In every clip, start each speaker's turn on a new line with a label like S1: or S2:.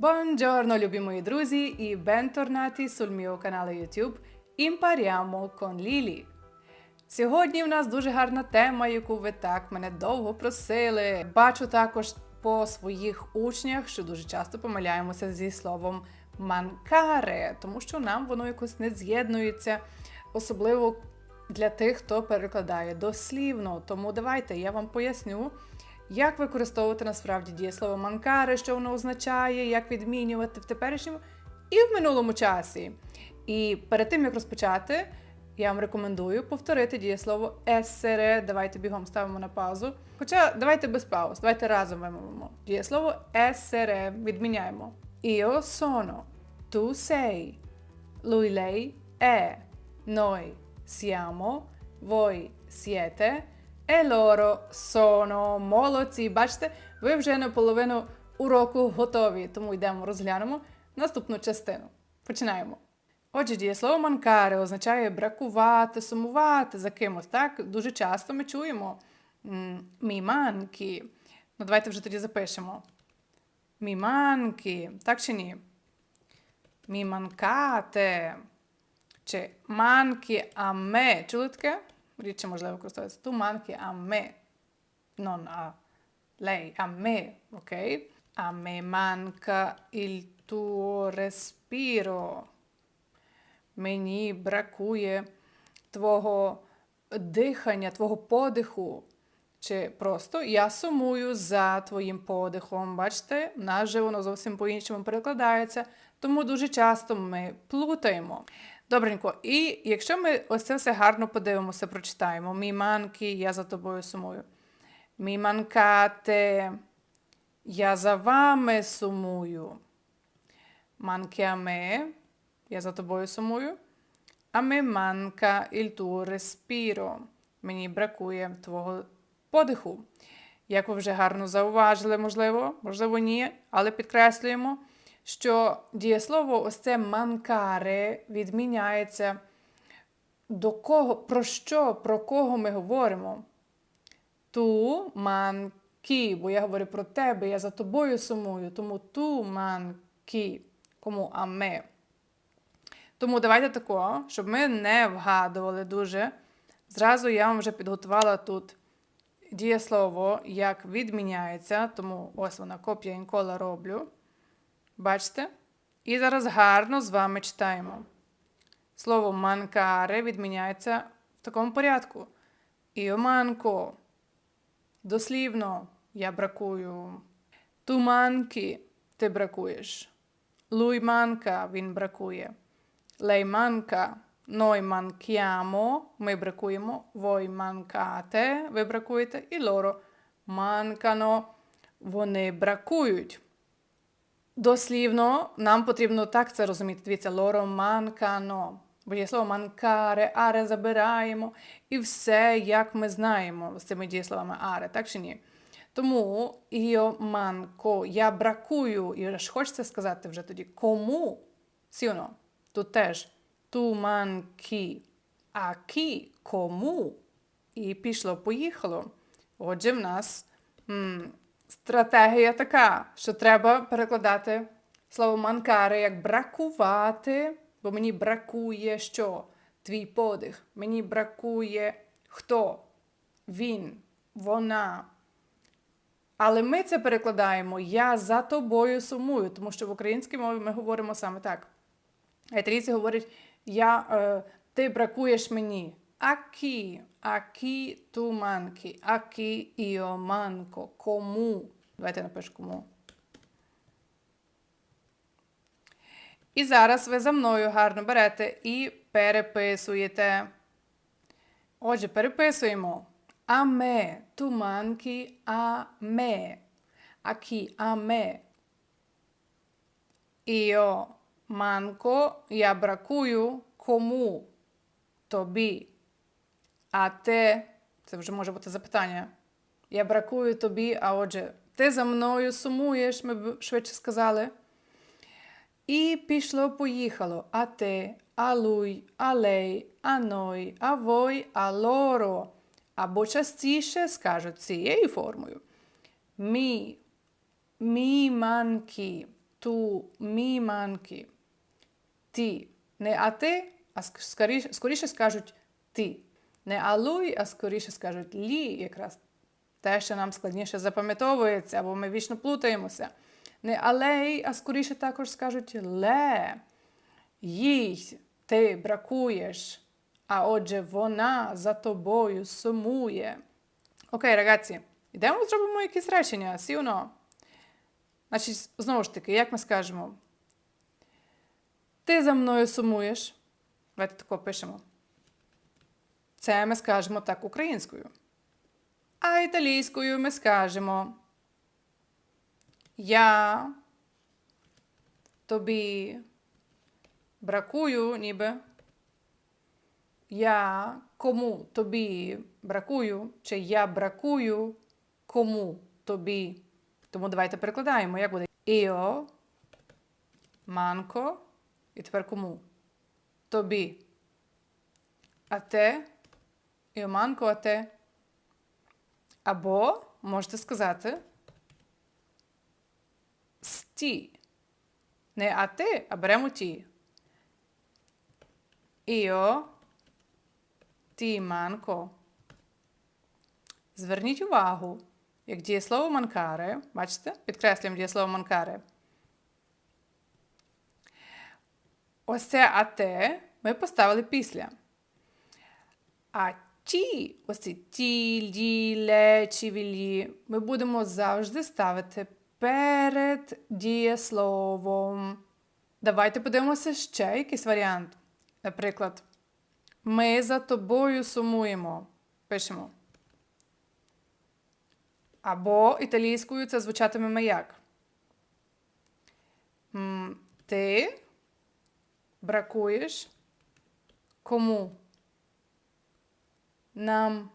S1: Buongiorno, любі мої друзі, і bentornati sul mio canale YouTube Impariamo con Lili. Сьогодні в нас дуже гарна тема, яку ви так мене довго просили. Бачу також по своїх учнях, що дуже часто помиляємося зі словом манкаре, тому що нам воно якось не з'єднується, особливо для тих, хто перекладає дослівно. Тому давайте я вам поясню, як використовувати насправді дієслово манкаре, що воно означає, як відмінювати в теперішньому і в минулому часі. І перед тим як розпочати, я вам рекомендую повторити дієслово essere. Давайте бігом ставимо на паузу. Хоча давайте без пауз, давайте разом вимовимо. Дієслово essere відміняємо. Io sono, tu sei, lui lei è, noi siamo, voi siete e loro sono. Молодці. Бачите, ви вже наполовину уроку готові, тому йдемо розглянемо наступну частину. Починаємо. Отже, дієслово манкаре означає бракувати, сумувати за кимось. Так? Дуже часто ми чуємо міманки. Ну, давайте вже тоді запишемо. Міманки. Так чи ні? Міманкате. Чи манки а ме. Чули таке? Рідше можливо використовується. Ту манки а ме. Non a lei, a me, ok? A me manca il tuo respiro. Мені бракує твого дихання, твого подиху. Чи просто я сумую за твоїм подихом. Бачите, в нас же воно зовсім по-іншому перекладається, тому дуже часто ми плутаємо. Добренько, і якщо ми ось це все гарно подивимося, прочитаємо: Мій манки, я за тобою сумую. Мій манкате, я за вами сумую. Манке а я за тобою сумую. А me manca il tuo respiro. Мені бракує твого подиху. Як ви вже гарно зауважили, можливо, можливо, ні, але підкреслюємо, що дієслово ось це манкаре відміняється до кого, про що, про кого ми говоримо. Ту манкі, бо я говорю про тебе, я за тобою сумую, тому ту манкі, кому а ми. Тому давайте такого, щоб ми не вгадували дуже. Зразу я вам вже підготувала тут дієслово, як відміняється, тому ось вона копія інкола роблю. Бачите? І зараз гарно з вами читаємо. Слово манкаре відміняється в такому порядку. Іоманко. Дослівно я бракую. Туманки ти бракуєш. Луйманка він бракує. Лейманка noi manchiamo, ми бракуємо, voi mancate, ви бракуєте, і loro mancano, вони бракують. Дослівно, нам потрібно так це розуміти. Дивіться, loro mancano. Бо є слово манкаре, аре забираємо. І все, як ми знаємо з цими дієсловами аре, так чи ні? Тому io manco, я бракую, і ж хочеться сказати вже тоді, кому? Сіно, тут теж ту манкі, а кі кому? І пішло, поїхало. Отже, в нас стратегія така, що треба перекладати слово манкаре як бракувати, бо мені бракує що? Твій подих. Мені бракує хто? Він, вона. Але ми це перекладаємо Я за тобою сумую, тому що в українській мові ми говоримо саме так. А італійці говорять я, е, ти бракуєш мені. Акі, акі ту манки, акі іо манко. Кому? Давайте напишу кому. І зараз ви за мною гарно берете і переписуєте. Отже, переписуємо. А ме, ту манки, а ме. Акі, а ме. Іо Манко, я бракую кому? Тобі. А те, це вже може бути запитання. Я бракую тобі, а отже, ти за мною сумуєш, ми б швидше сказали. І пішло-поїхало. А те, а луй, а лей, а ной, а вой, а лоро. Або частіше скажуть цією формою. Мі, мі манкі. ту мі манкі. Ті. Не а ти, а скоріше, скоріше скажуть ти. Не алуй, а скоріше скажуть лі, якраз те, що нам складніше запам'ятовується, або ми вічно плутаємося. Не алей, а скоріше також скажуть ле. Їй ти бракуєш, а отже, вона за тобою сумує. Окей, ragazzi, йдемо зробимо якісь речення, сі. Значить, знову ж таки, як ми скажемо? Ти за мною сумуєш. Давайте тако пишемо. Це ми скажемо так українською. А італійською ми скажемо. Я тобі бракую, ніби. Я кому тобі бракую, чи я бракую кому тобі. Тому давайте перекладаємо, як буде Io manco. І тепер кому? Тобі. А те. A te. Або можете сказати сті. Не а ти, а беремо ті. Io ti manco. Зверніть увагу, як дієслово манкаре, бачите? Підкреслюємо дієслово манкаре. Ось це а те ми поставили після. А ті, ось ці ті, лі, ле, чи, вілі, ми будемо завжди ставити перед дієсловом. Давайте подивимося ще якийсь варіант. Наприклад, ми за тобою сумуємо. Пишемо. Або італійською це звучатиме як. Ти бракуєш кому? Нам.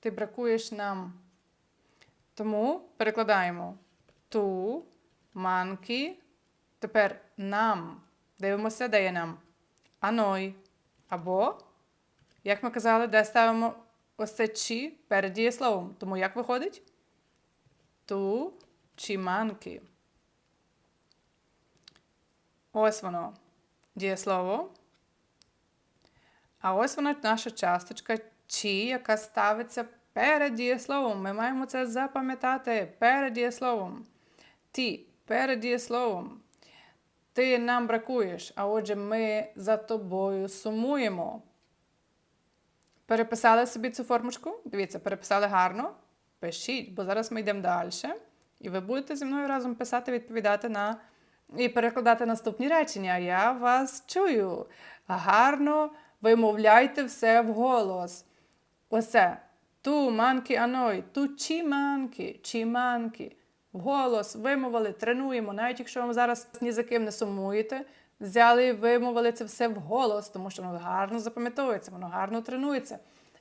S1: Ти бракуєш нам. Тому перекладаємо ту, манкі. Тепер нам. Дивимося, де є нам. Аной. Або, як ми казали, де ставимо ось це чи перед дієсловом. Тому як виходить? Ту чи манкі. Ось воно. Дієслово. А ось вона наша часточка чи, яка ставиться перед дієсловом. Ми маємо це запам'ятати перед дієсловом. Ті перед дієсловом. Ти нам бракуєш, а отже, ми за тобою сумуємо. Переписали собі цю формочку? Дивіться, переписали гарно. Пишіть, бо зараз ми йдемо далі. І ви будете зі мною разом писати, відповідати на і перекладати наступні речення. Я вас чую. Гарно вимовляйте все вголос. Оце. Ту манки аной, ту чі манки, чі манки. Вголос вимовили, тренуємо. Навіть якщо ви зараз ні за ким не сумуєте, взяли і вимовили це все вголос, тому що воно гарно запам'ятовується, воно гарно тренується.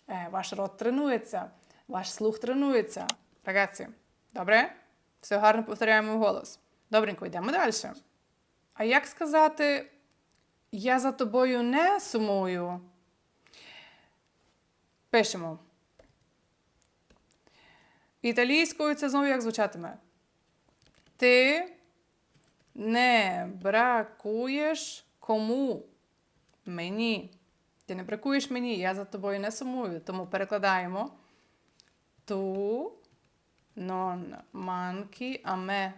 S1: Е, Ваш рот тренується, ваш слух тренується. Ragazzi, добре? Все гарно повторяємо вголос. Добренько, йдемо далі. А як сказати, я за тобою не сумую? Пишемо. Італійською це знову як звучатиме? Ти не бракуєш кому? Мені. Ти не бракуєш мені, я за тобою не сумую. Тому перекладаємо ту non manchi a.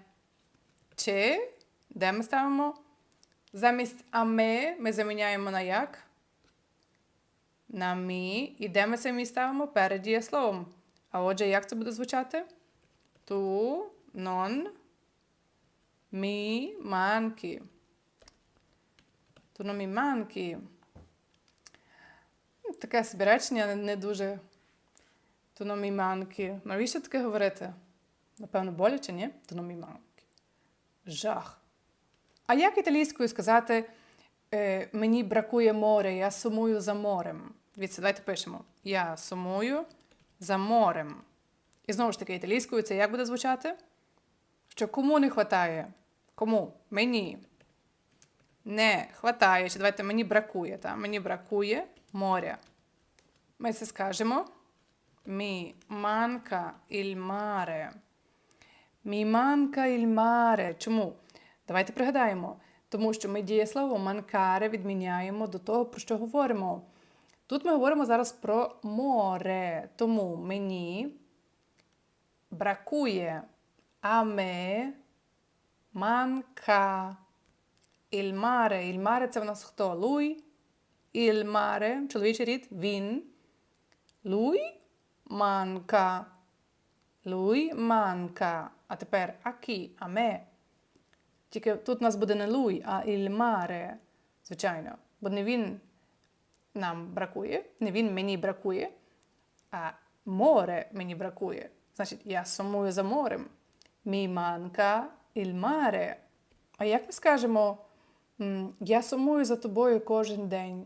S1: Чи, де ми ставимо? Замість а ми заміняємо на як? На мі. І де ми самі ставимо перед дієсловом. А отже, як це буде звучати? Ту non mi manchi. Tu non mi manchi. Ну, Таке собі речення не- дуже. Tu non mi manchi. Навіщо таке говорити? Напевно, боляче, ні? Tu non mi manchi. Жах. А як італійською сказати е, мені бракує море, я сумую за морем? Дивіться, давайте пишемо. Я сумую за морем. І знову ж таки, італійською це як буде звучати? Що кому не вистачає? Кому? Мені. Не хватає. Чи давайте мені бракує. Та? Мені бракує моря. Ми це скажемо. Mi manca il mare. Mi manca il mare. Чому? Давайте пригадаємо, тому що ми дієслово манкаре відміняємо до того, про що говоримо. Тут ми говоримо зараз про море, тому мені бракує, а me manca il mare. Il mare – це в нас хто? Il mare – чоловічий рід, він. Lui manca. Lui manca. А тепер a chi? Тільки тут у нас буде не lui, а mare. Звичайно. Бо не він нам бракує, не він мені бракує, а море мені бракує. Значить, я сумую за морем. Manca il mare. А як ми скажемо, я сумую за тобою кожен день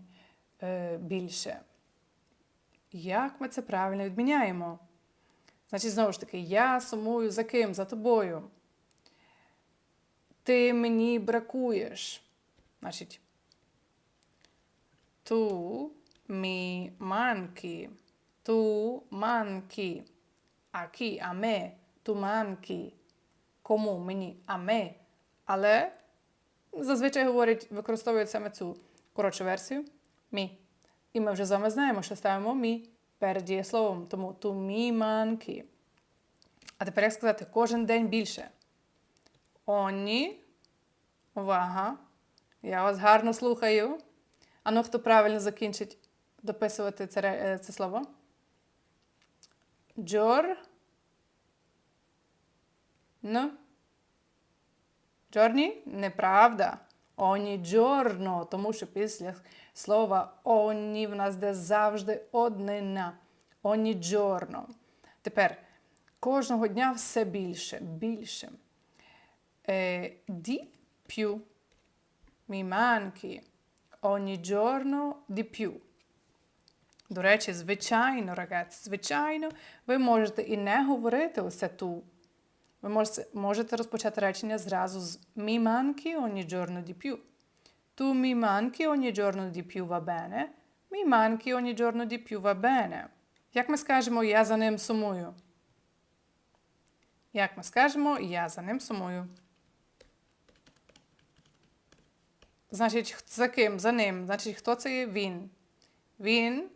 S1: е, більше? Як ми це правильно відміняємо? Значить, знову ж таки, я сумую за ким? За тобою. Ти мені бракуєш. Значить, manchi. Tu manchi. A chi? A me. Tu manchi. Кому? Мені? А me. Але зазвичай говорять, використовують саме цю коротшу версію мі. І ми вже з вами знаємо, що ставимо мі перед дієсловом. Тому tu mi manchi. А тепер як сказати кожен день більше. Оні. Увага. Я вас гарно слухаю. А ну, хто правильно закінчить дописувати це, е, це слово? Джор. Ну. Джорні? Неправда. Оні джорно, тому що після слова оні в нас де завжди однина. Оні джорно. Тепер кожного дня все більше, більше. Е, ді п'ю. Mi manchi ogni giorno di più. До речі, звичайно, ragazzi, звичайно, ви можете і не говорити усе ту. Ви можете розпочати речення зразу з mi manchi ogni giorno di più. Tu mi manchi ogni giorno di più va bene. Mi manchi ogni giorno di più va bene. Як ми скажемо я за ним сумую? Як ми скажемо я за ним сумую? Значить, за ким? За ним. Значить, хто це є? Він. Він.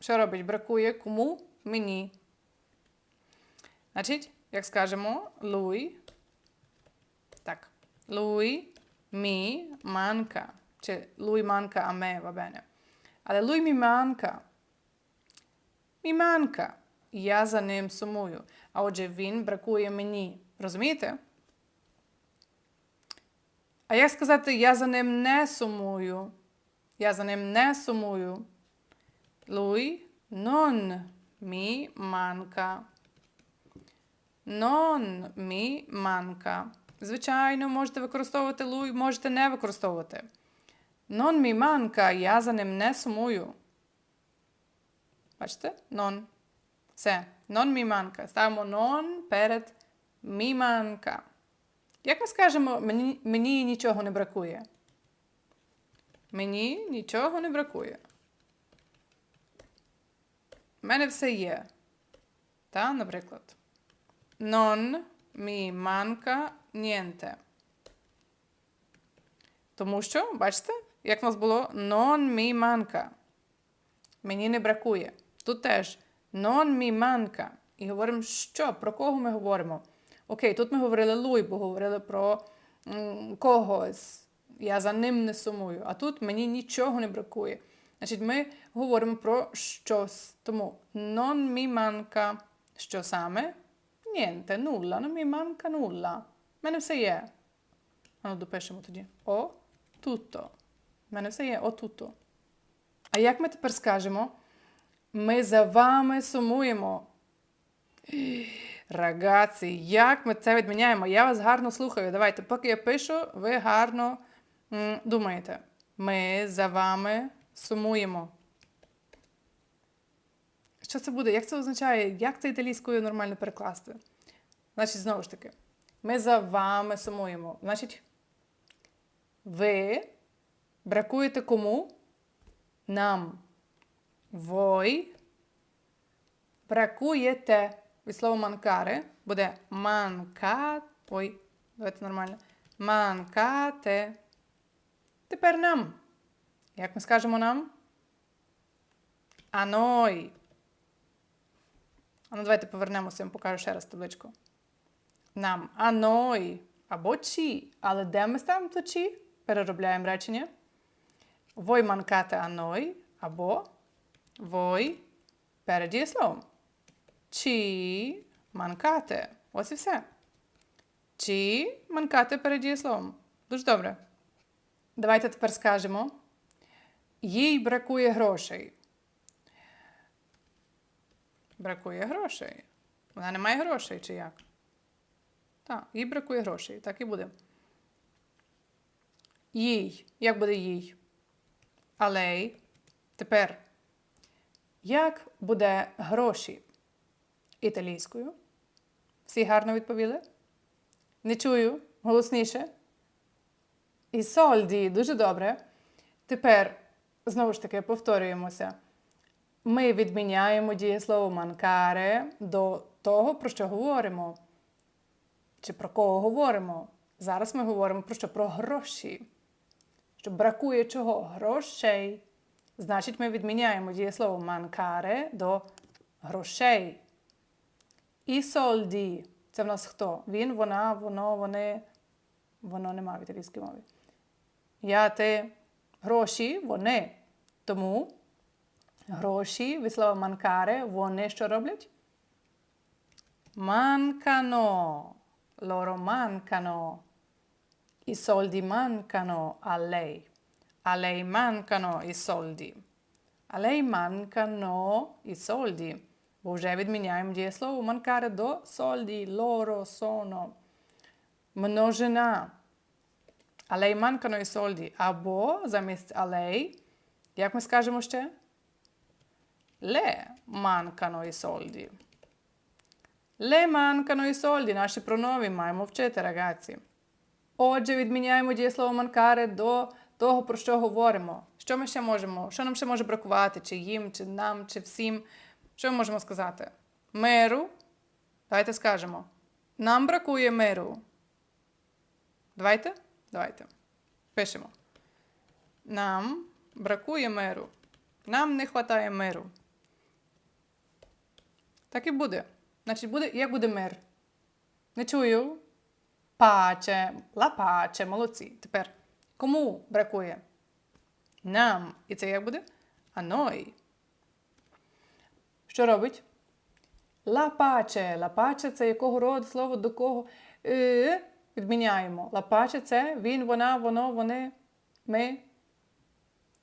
S1: Що робить? Бракує кому? Мені. Значить, як скажемо, lui. Так. Lui mi manca. Чи a me, va bene. Але lui mi manca. Mi manca. Я за ним сумую. А отже, він бракує мені. Розумієте? А як сказати, я за ним не сумую? Я за ним не сумую. Lui non mi manca. Non mi manca. Звичайно, можете використовувати lui, можете не використовувати. Non mi manca, я за ним не сумую. Бачите? Non. Все. Non mi manca. Ставимо non перед mi manca. Як ми скажемо, мені, мені нічого не бракує? Мені нічого не бракує. У мене все є. Та, наприклад. Non mi manca niente. Тому що, бачите, як в нас було non mi manca. Мені не бракує. Тут теж non mi manca. І говоримо, що? Про кого ми говоримо? Окей, тут ми говорили луй, бо говорили про м, когось. Я за ним не сумую. А тут мені нічого не бракує. Значить, ми говоримо про щось. Тому non mi manca. Що саме? Niente, nulla, non mi manca nulla. В мене все є. А ну, допишемо тоді. О, tutto. В мене все є, о tutto. А як ми тепер скажемо? Ми за вами сумуємо. Рагаці, як ми це відміняємо? Я вас гарно слухаю. Давайте, поки я пишу, ви гарно думаєте. Ми за вами сумуємо. Що це буде? Як це означає? Як це італійською нормально перекласти? Значить, знову ж таки, ми за вами сумуємо. Значить, ви бракуєте кому? Нам. Voi бракуєте від слова манкаре буде манка. Ой, давайте нормально. Манкате. Тепер нам. Як ми скажемо нам? Аной. А ну давайте повернемося, я вам покажу ще раз табличку. Нам аной або чі. Але де ми ставимо то чі? Переробляємо речення. Mancate a noi або voi перед дієсловом. Чи манкате. Ось і все. Чи манкате перед дієсловом. Дуже добре. Давайте тепер скажемо. Їй бракує грошей. Бракує грошей. Вона не має грошей, чи як? Так, їй бракує грошей. Так і буде. Їй. Як буде їй? Алей. Тепер. Як буде гроші італійською? Всі гарно відповіли? Не чую. Голосніше. І сольді. Дуже добре. Тепер, знову ж таки, повторюємося. Ми відміняємо дієслово манкаре до того, про що говоримо. Чи про кого говоримо? Зараз ми говоримо про що? Про гроші. Що бракує чого? Грошей. Значить, ми відміняємо дієслово манкаре до грошей. І сольді. Це в нас хто? Він, вона, воно, вони. Воно нема в італійській мові. Я, ти, гроші, вони. Тому гроші від слова манкаре, вони що роблять? Loro mancano. I soldi mancano a lei. A lei mancano i soldi. A lei mancano i soldi. Вже відміняємо дієслово манкаре до soldi. Loro sono. Множина. Lei mancano i. Або замість lei, як ми скажемо ще? Le mancano i soldi. Le mancano i soldi. Наші пронови маємо вчити, рагazzi. Отже, відміняємо дієслово манкаре до того, про що говоримо. Що ми ще можемо? Що нам ще може бракувати? Чи їм, чи нам, чи всім? Що ми можемо сказати? Миру. Давайте скажемо. Нам бракує миру. Давайте? Давайте. Пишемо. Нам бракує миру. Нам не вистачає миру. Так і буде. Значить, буде, як буде мир? Не чую. Паче, ла паче, молодці. Тепер кому бракує? Нам. І це як буде? А ной. Що робить? Ла паче. Ла паче це якого роду слово до кого е, відміняємо. Ла паче це він, вона, воно, вони, ми.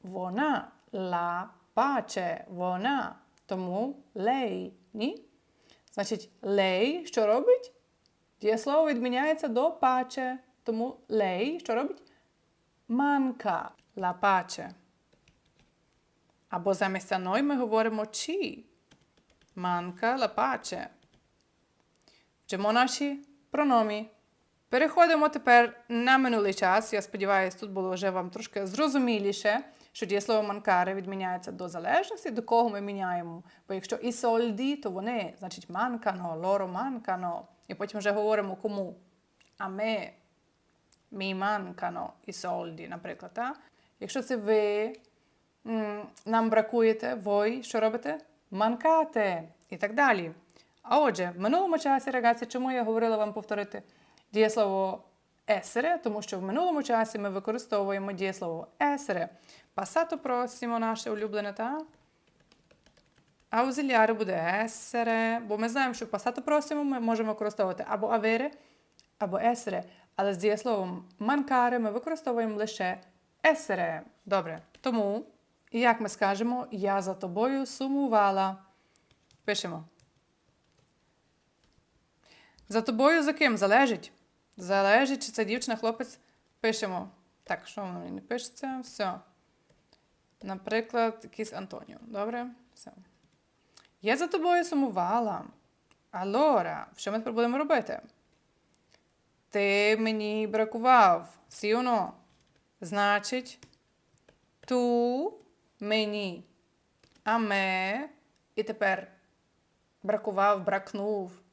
S1: Вона. Ла паче. Вона. Тому лей. Ні? Значить, лей що робить? Дієслово відміняється до паче. Тому лей що робить? Манка. Ла паче. Або замість аной ми говоримо чи. Манка ла паче. Вчимо наші прономі. Переходимо тепер на минулий час. Я сподіваюся, тут було вже вам трошки зрозуміліше, що дієслово манкаре відміняється до залежності, до кого ми міняємо. Бо якщо і сольді, то вони, значить, манкано, лоро манкано. І потім вже говоримо кому. А ми, мі манкано і сольді, наприклад. Так? Якщо це ви нам бракуєте, ви що робите? Манкате і так далі. А отже, в минулому часі, рагazzi, чому я говорила вам повторити дієслово есере? Тому що в минулому часі ми використовуємо дієслово есере. Пасато просимо наше улюблене, та? Аузиліари буде есере, бо ми знаємо, що пасато просимо ми можемо використовувати або авере, або есере. Але з дієсловом манкаре ми використовуємо лише есере. Добре. Тому, як ми скажемо, я за тобою сумувала. Пишемо. За тобою за ким? Залежить. Залежить, чи це дівчина, хлопець. Пишемо. Так, що воно мені не пишеться? Все. Наприклад, якийсь Антоніо. Добре? Все. Я за тобою сумувала. Алора, що ми тепер будемо робити? Ти мені бракував. Сіоно. Значить, ту мені. А ме. І тепер бракував, бракнув.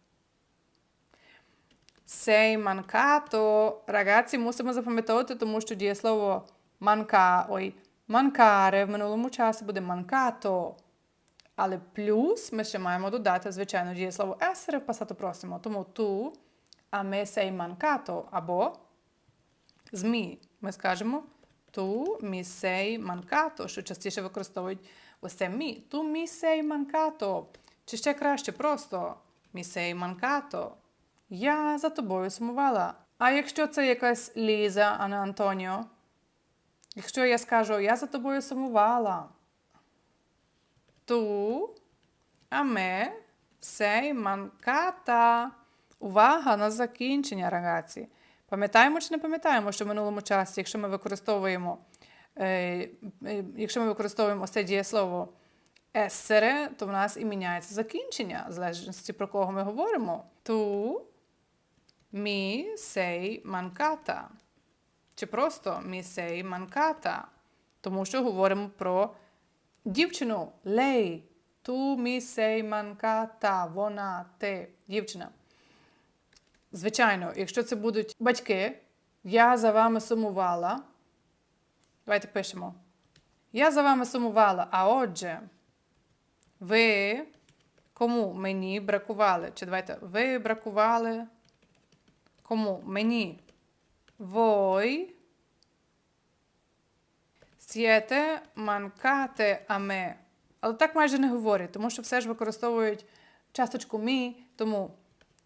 S1: sei mancato. Ragazzi, мусимо запам'ятовувати, тому що дієслово манка, ой, манкаре в минулому часі буде манкато. Але плюс ми ще маємо додати, звичайно, дієслово essere в пасато просимо. Тому ту, а me sei mancato, або змі. Ми скажемо ту mi sei mancato, що частіше використовують ось це мі. Ту mi sei mancato. Чи ще краще просто mi sei mancato. Я за тобою сумувала. А якщо це якась Ліза, а не Антоніо? Якщо я скажу, я за тобою сумувала. Ту, а me sei mancata. Увага на закінчення, рагаці. Пам'ятаємо чи не пам'ятаємо, що в минулому часі, якщо ми використовуємо, е, е, якщо ми використовуємо це дієслово essere, то в нас і міняється закінчення, в залежності про кого ми говоримо. Ту mi sei mancata. Чи просто mi sei mancata. Тому що говоримо про дівчину. Lei. Tu mi sei mancata. Вона, ти, дівчина. Звичайно, якщо це будуть батьки, я за вами сумувала. Давайте пишемо. Я за вами сумувала, а отже, ви кому мені бракували? Чи давайте ви бракували кому мені? Voi siete mancate a me. Але так майже не говорять, тому що все ж використовують часточку мі, тому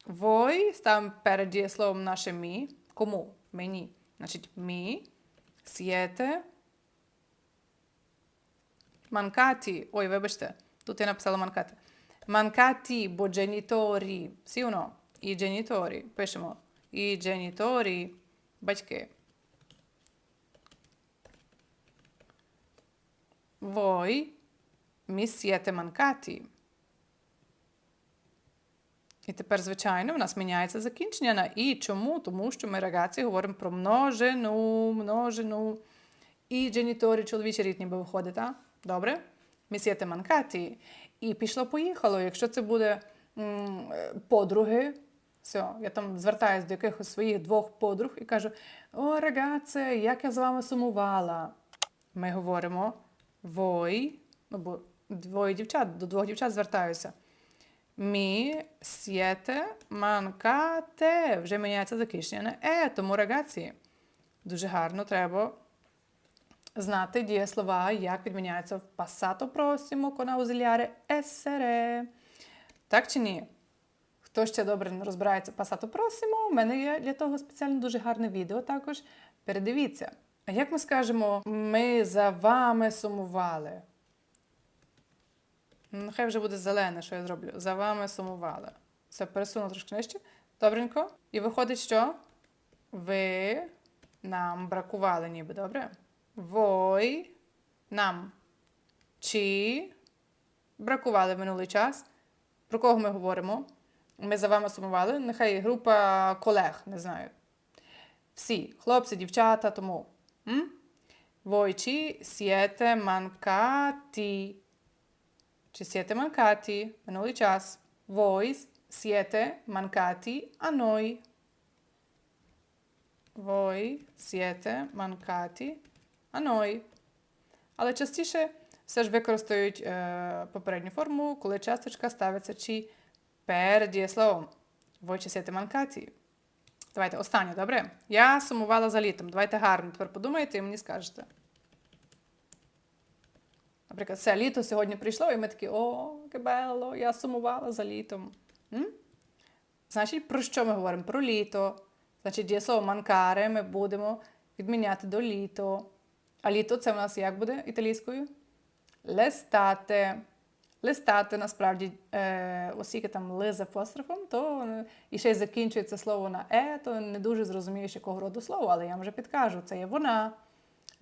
S1: Voi stavim pere dijeslom naše mi. Komu? Meni. Znači mi sjete Mankati. Oj, vebešte. Tu je napisalo mankati. Mankati bo genitori. Sigurno. I genitori. Pešemo. I genitori. Bačke. Voi mi siete mankati. І тепер, звичайно, в нас міняється закінчення на і. Чому? Тому що ми рагаці говоримо про множину, множину. І дженіторі чоловічі рід ніби виходить, так? Добре? Siete mancati. І пішло-поїхало. Якщо це буде м, подруги, все, я там звертаюся до якихось своїх двох подруг і кажу: О, рагаце, як я з вами сумувала. Ми говоримо voi, ну бо двоє дівчат, до двох дівчат звертаюся. Мі siete mancate. Вже міняється закінчення на е, тому рагаці. Дуже гарно треба знати дієслова, як підміняються в passato prossimo con ausiliare essere. Так чи ні? Хто ще добре розбирається в passato у мене є для того спеціально дуже гарне відео також. Передивіться. А як ми скажемо, ми за вами сумували? Нехай вже буде зелене, що я зроблю. За вами сумували. Все, пересуну трошки нижче. Добренько. І виходить, що ви нам бракували, ніби, добре? Voi нам чи бракували в минулий час. Про кого ми говоримо? Ми за вами сумували. Нехай група колег, не знаю. Всі, хлопці, дівчата, тому. М? Ci siete mancati. Ci siete mancati минулий час. Voi siete mancati a noi. Voi siete mancati a noi. Але частіше все ж використають е, попередню форму, коли часточка ставиться чи перед дієсловом. Voi ci siete mancati. Давайте останнє, добре? Я сумувала за літом. Давайте гарно. Тепер подумайте і мені скажете. Наприклад, все літо сьогодні прийшло, і ми такі, о, кебело, я сумувала за літом. М? Значить, про що ми говоримо? Про літо. Значить, дієслово манкаре ми будемо відміняти до літо. А літо це в нас як буде італійською? Лестате. Листати, насправді, е, оскільки там ли з апострофом, то е, і ще й закінчується слово на е, то не дуже зрозумієш, якого роду слово, але я вам вже підкажу, це є вона.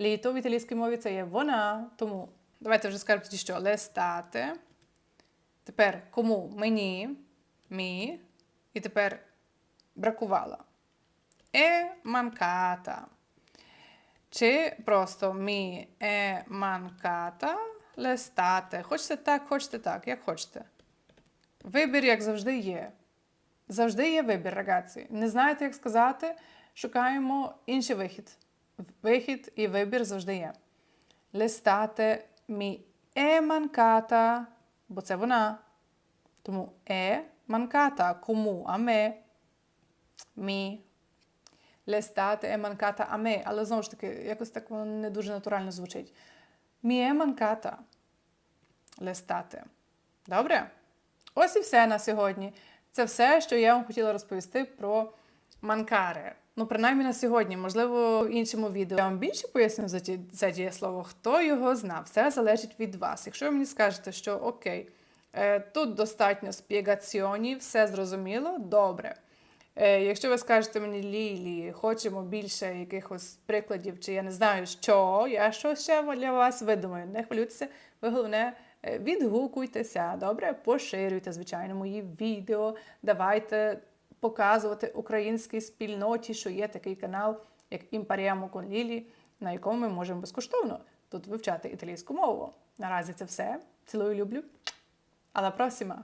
S1: Літо в італійській мові це є вона. Тому давайте вже скажемо тоді, що лестате. Тепер кому? Мені, мі. І тепер бракувала. Е манката. Чи просто мі е манката лестате. Хочете так, хочете так, як хочете. Вибір, як завжди, є. Завжди є вибір, рагаці. Не знаєте, як сказати, шукаємо інший вихід. Вихід і вибір завжди є. L'estate mi è mancata, бо це вона. Тому è mancata. Кому? А me. Mi. L'estate è mancata a me. Але знову ж таки, якось так воно не дуже натурально звучить. Mi è mancata. L'estate. Добре? Ось і все на сьогодні. Це все, що я вам хотіла розповісти про манкаре. Ну, принаймні на сьогодні, можливо, в іншому відео я вам більше поясню за ті- це дієслово. Хто його знав? Все залежить від вас. Якщо ви мені скажете, що окей, е, тут достатньо спігаціонів, все зрозуміло, добре. Е, якщо ви скажете мені Лілі, хочемо більше якихось прикладів, чи я не знаю що, я що ще для вас видумаю. Не хвилюйтеся, ви головне е, відгукуйтеся, добре, поширюйте, звичайно, мої відео. Давайте показувати українській спільноті, що є такий канал, як Імпаріамо Муконлілі, на якому ми можемо безкоштовно тут вивчати італійську мову. Наразі це все. Цілую, люблю. Alla prossima!